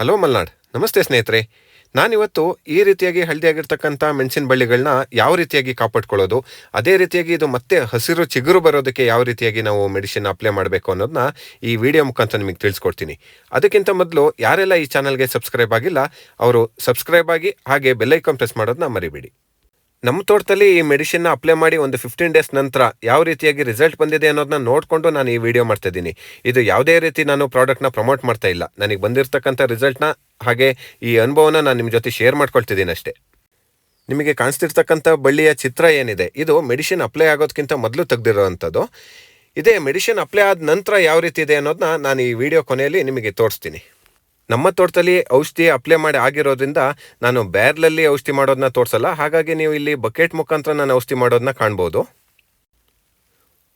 Hello Malnad, ನಮಸ್ತೆ ಸ್ನೇಹಿತರೆ. ನಾನಿವತ್ತು ಈ ರೀತಿಯಾಗಿ ಹಳದಿಯಾಗಿರ್ತಕ್ಕಂಥ ಮೆಣಸಿನ ಬಳ್ಳಿಗಳನ್ನ ಯಾವ ರೀತಿಯಾಗಿ ಕಾಪಾಡ್ಕೊಳ್ಳೋದು, ಅದೇ ರೀತಿಯಾಗಿ ಇದು ಮತ್ತೆ ಹಸಿರು ಚಿಗುರು ಬರೋದಕ್ಕೆ ಯಾವ ರೀತಿಯಾಗಿ ನಾವು ಮೆಡಿಸಿನ್ ಅಪ್ಲೈ ಮಾಡಬೇಕು ಅನ್ನೋದನ್ನ ಈ ವಿಡಿಯೋ ಮುಖಾಂತರ ನಿಮಗೆ ತಿಳಿಸ್ಕೊಡ್ತೀನಿ. ಅದಕ್ಕಿಂತ ಮೊದಲು ಯಾರೆಲ್ಲ ಈ ಚಾನಲ್ಗೆ ಸಬ್ಸ್ಕ್ರೈಬ್ ಆಗಿಲ್ಲ, ಅವರು ಸಬ್ಸ್ಕ್ರೈಬ್ ಆಗಿ ಹಾಗೆ ಬೆಲ್ಲೈಕಾನ್ ಪ್ರೆಸ್ ಮಾಡೋದನ್ನ ಮರಿಬೇಡಿ. ನಮ್ಮ ತೋಟದಲ್ಲಿ ಈ ಮೆಡಿಸಿನ್ನ ಅಪ್ಲೈ ಮಾಡಿ ಒಂದು ಫಿಫ್ಟೀನ್ ಡೇಸ್ ನಂತರ ಯಾವ ರೀತಿಯಾಗಿ ರಿಸಲ್ಟ್ ಬಂದಿದೆ ಅನ್ನೋದನ್ನ ನೋಡಿಕೊಂಡು ನಾನು ಈ ವಿಡಿಯೋ ಮಾಡ್ತಾ ಇದ್ದೀನಿ. ಇದು ಯಾವುದೇ ರೀತಿ ನಾನು ಪ್ರಾಡಕ್ಟ್ನ ಪ್ರಮೋಟ್ ಮಾಡ್ತಾ ಇಲ್ಲ. ನನಗೆ ಬಂದಿರತಕ್ಕಂಥ ರಿಸಲ್ಟ್ನ ಹಾಗೆ ಈ ಅನುಭವನ ನಾನು ನಿಮ್ಮ ಜೊತೆ ಶೇರ್ ಮಾಡ್ಕೊಳ್ತಿದ್ದೀನಿ ಅಷ್ಟೇ. ನಿಮಗೆ ಕಾಣಿಸ್ತಿರ್ತಕ್ಕಂಥ ಬಳ್ಳಿಯ ಚಿತ್ರ ಏನಿದೆ? ಇದು ಮೆಡಿಸಿನ್ ಅಪ್ಲೈ ಆಗೋದಕ್ಕಿಂತ ಮೊದಲು ತೆಗೆದಿರೋವಂಥದ್ದು ಇದೇ ಮೆಡಿಸಿನ್ ಅಪ್ಲೈ ಆದ ನಂತರ ಯಾವ ರೀತಿ ಇದೆ ಅನ್ನೋದನ್ನ ನಾನು ಈ ವಿಡಿಯೋ ಕೊನೆಯಲ್ಲಿ ನಿಮಗೆ ತೋರಿಸ್ತೀನಿ. ನಮ್ಮ ತೋಟದಲ್ಲಿ ಔಷಧಿ ಅಪ್ಲೈ ಮಾಡಿ ಆಗಿರೋದ್ರಿಂದ ನಾನು ಬ್ಯಾರ್ಲಲ್ಲಿ ಔಷಧಿ ಮಾಡೋದನ್ನ ತೋರಿಸಲ್ಲ. ಹಾಗಾಗಿ ನೀವು ಇಲ್ಲಿ ಬಕೆಟ್ ಮುಖಾಂತರ ನಾನು ಔಷಧಿ ಮಾಡೋದನ್ನ ಕಾಣ್ಬೋದು.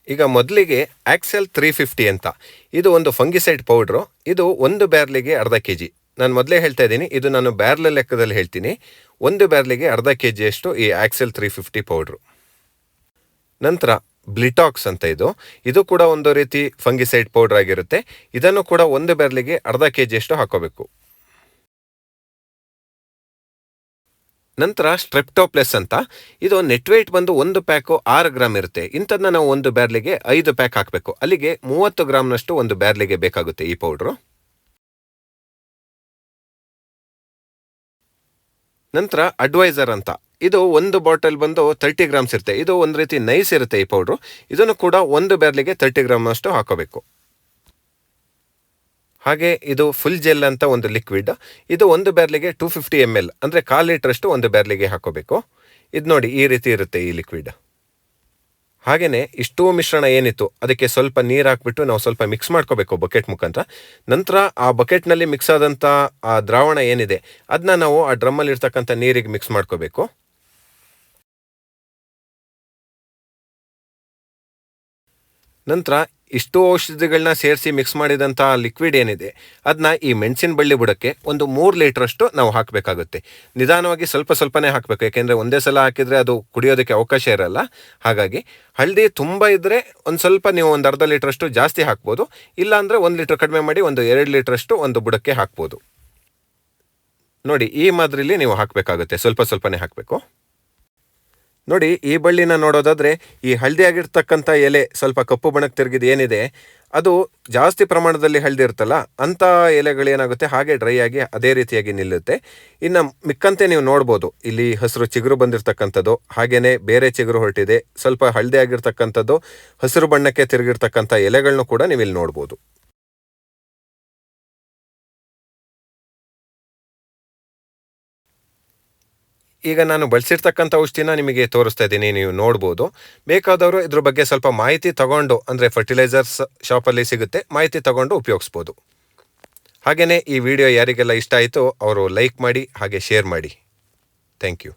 ಈಗ ಮೊದಲಿಗೆ ಆಕ್ಸೆಲ್ ತ್ರೀ ಫಿಫ್ಟಿ ಅಂತ. ಇದು ಒಂದು ಫಂಗಿಸೈಡ್ ಪೌಡ್ರು ಇದು ಒಂದು ಬ್ಯಾರ್ಲಿಗೆ ಅರ್ಧ ಕೆ ಜಿ ನಾನು ಮೊದಲೇ ಹೇಳ್ತಾ ಇದ್ದೀನಿ, ಇದು ನಾನು ಬ್ಯಾರ್ಲ ಲೆಕ್ಕದಲ್ಲಿ ಹೇಳ್ತೀನಿ. ಒಂದು ಬ್ಯಾರ್ಲಿಗೆ ಅರ್ಧ ಕೆ ಜಿಯಷ್ಟು ಈ ಆಕ್ಸೆಲ್ ತ್ರೀ ಫಿಫ್ಟಿ ಪೌಡ್ರು ನಂತರ ಬ್ಲಿಟಾಕ್ಸ್ ಅಂತ ಇದು. ಇದು ಕೂಡ ಒಂದು ರೀತಿ ಫಂಗಿಸೈಡ್ ಪೌಡರ್ ಆಗಿರುತ್ತೆ. ಇದನ್ನು ಕೂಡ ಒಂದು ಬೆರಳಿಗೆ ಅರ್ಧ ಕೆ ಜಿಯಷ್ಟು ಹಾಕೋಬೇಕು. ನಂತರ ಸ್ಟ್ರೆಪ್ಟೋಪ್ಲೆಸ್ ಅಂತ. ಇದು ನೆಟ್ ವೇಟ್ ಬಂದು ಒಂದು ಪ್ಯಾಕು ಆರು ಗ್ರಾಮ್ ಇರುತ್ತೆ. ಇಂಥದನ್ನ ನಾವು ಒಂದು ಬ್ಯಾರ್ಲಿಗೆ ಐದು ಪ್ಯಾಕ್ ಹಾಕಬೇಕು. ಅಲ್ಲಿಗೆ ಮೂವತ್ತು ಗ್ರಾಮ್ನಷ್ಟು ಒಂದು ಬ್ಯಾರ್ಲಿಗೆ ಬೇಕಾಗುತ್ತೆ ಈ ಪೌಡ್ರು ನಂತರ ಅಡ್ವೈಸರ್ ಅಂತ. ಇದು ಒಂದು ಬಾಟಲ್ ಬಂದು ತರ್ಟಿ ಗ್ರಾಮ್ಸ್ ಇರುತ್ತೆ. ಇದು ಒಂದು ರೀತಿ ನೈಸ್ ಇರುತ್ತೆ ಈ ಪೌಡ್ರು ಇದನ್ನು ಕೂಡ ಒಂದು ಬ್ಯಾರ್ಲಿಗೆ ತರ್ಟಿ ಗ್ರಾಮ್ ಅಷ್ಟು ಹಾಕೋಬೇಕು. ಹಾಗೆ ಇದು ಫುಲ್ ಜೆಲ್ ಅಂತ ಒಂದು ಲಿಕ್ವಿಡ್ ಇದು ಒಂದು ಬ್ಯಾರ್ಲಿಗೆ ಟೂ ಫಿಫ್ಟಿ ಎಂ ಎಲ್ ಅಂದರೆ ಕಾಲು ಲೀಟ್ರಷ್ಟು ಒಂದು ಬ್ಯಾರ್ಲಿಗೆ ಹಾಕೋಬೇಕು. ಇದು ನೋಡಿ ಈ ರೀತಿ ಇರುತ್ತೆ ಈ ಲಿಕ್ವಿಡ್ ಹಾಗೆಯೇ ಇಷ್ಟು ಮಿಶ್ರಣ ಏನಿತ್ತು, ಅದಕ್ಕೆ ಸ್ವಲ್ಪ ನೀರು ಹಾಕ್ಬಿಟ್ಟು ನಾವು ಸ್ವಲ್ಪ ಮಿಕ್ಸ್ ಮಾಡ್ಕೋಬೇಕು ಬಕೆಟ್ ಮುಖಾಂತರ. ನಂತರ ಆ ಬಕೆಟ್ನಲ್ಲಿ ಮಿಕ್ಸ್ ಆದಂಥ ಆ ದ್ರಾವಣ ಏನಿದೆ ಅದನ್ನ ನಾವು ಆ ಡ್ರಮ್ಮಲ್ಲಿ ಇರ್ತಕ್ಕಂಥ ನೀರಿಗೆ ಮಿಕ್ಸ್ ಮಾಡ್ಕೋಬೇಕು. ನಂತರ ಇಷ್ಟು ಔಷಧಿಗಳನ್ನ ಸೇರಿಸಿ ಮಿಕ್ಸ್ ಮಾಡಿದಂಥ ಲಿಕ್ವಿಡ್ ಏನಿದೆ ಅದನ್ನ ಈ ಮೆಣಸಿನ ಬಳ್ಳಿ ಬುಡಕ್ಕೆ ಒಂದು ಮೂರು ಲೀಟ್ರಷ್ಟು ನಾವು ಹಾಕಬೇಕಾಗುತ್ತೆ. ನಿಧಾನವಾಗಿ ಸ್ವಲ್ಪ ಸ್ವಲ್ಪನೇ ಹಾಕಬೇಕು, ಯಾಕೆಂದರೆ ಒಂದೇ ಸಲ ಹಾಕಿದರೆ ಅದು ಕುಡಿಯೋದಕ್ಕೆ ಅವಕಾಶ ಇರಲ್ಲ. ಹಾಗಾಗಿ ಹಳದಿ ತುಂಬ ಇದ್ದರೆ ಒಂದು ಸ್ವಲ್ಪ ನೀವು ಒಂದು ಅರ್ಧ ಲೀಟ್ರಷ್ಟು ಜಾಸ್ತಿ ಹಾಕ್ಬೋದು, ಇಲ್ಲಾಂದರೆ ಒಂದು ಲೀಟ್ರ್ ಕಡಿಮೆ ಮಾಡಿ ಒಂದು ಎರಡು ಲೀಟ್ರಷ್ಟು ಒಂದು ಬುಡಕ್ಕೆ ಹಾಕ್ಬೋದು. ನೋಡಿ, ಈ ಮಾದರಿಲಿ ನೀವು ಹಾಕಬೇಕಾಗುತ್ತೆ, ಸ್ವಲ್ಪ ಸ್ವಲ್ಪನೇ ಹಾಕಬೇಕು. ನೋಡಿ, ಈ ಬಳ್ಳಿನ ನೋಡೋದಾದ್ರೆ ಈ ಹಳದಿ ಆಗಿರ್ತಕ್ಕಂಥ ಎಲೆ ಸ್ವಲ್ಪ ಕಪ್ಪು ಬಣ್ಣಕ್ಕೆ ತಿರುಗಿದ ಏನಿದೆ, ಅದು ಜಾಸ್ತಿ ಪ್ರಮಾಣದಲ್ಲಿ ಹಳದಿ ಇರ್ತಲ್ಲ ಅಂಥ ಎಲೆಗಳೇನಾಗುತ್ತೆ ಹಾಗೆ ಡ್ರೈ ಆಗಿ ಅದೇ ರೀತಿಯಾಗಿ ನಿಲ್ಲುತ್ತೆ. ಇನ್ನು ಮಿಕ್ಕಂತೆ ನೀವು ನೋಡ್ಬೋದು, ಇಲ್ಲಿ ಹಸಿರು ಚಿಗುರು ಬಂದಿರತಕ್ಕಂಥದ್ದು ಹಾಗೆಯೇ ಬೇರೆ ಚಿಗುರು ಹೊರಟಿದೆ, ಸ್ವಲ್ಪ ಹಳದಿ ಆಗಿರ್ತಕ್ಕಂಥದ್ದು ಹಸಿರು ಬಣ್ಣಕ್ಕೆ ತಿರುಗಿರ್ತಕ್ಕಂಥ ಎಲೆಗಳನ್ನು ಕೂಡ ನೀವು ಇಲ್ಲಿ ನೋಡ್ಬೋದು. ಈಗ ನಾನು ಬಳಸಿರ್ತಕ್ಕಂಥ ಔಷಧಿನ ನಿಮಗೆ ತೋರಿಸ್ತಾ ಇದ್ದೀನಿ, ನೀವು ನೋಡ್ಬೋದು. ಬೇಕಾದವರು ಇದ್ರ ಬಗ್ಗೆ ಸ್ವಲ್ಪ ಮಾಹಿತಿ ತಗೊಂಡು, ಅಂದರೆ ಫರ್ಟಿಲೈಸರ್ಸ್ ಶಾಪಲ್ಲಿ ಸಿಗುತ್ತೆ, ಮಾಹಿತಿ ತಗೊಂಡು ಉಪಯೋಗಿಸ್ಬೋದು. ಹಾಗೆಯೇ ಈ ವಿಡಿಯೋ ಯಾರಿಗೆಲ್ಲ ಇಷ್ಟ ಆಯಿತು, ಅವರು ಲೈಕ್ ಮಾಡಿ, ಹಾಗೆ ಶೇರ್ ಮಾಡಿ. Thank you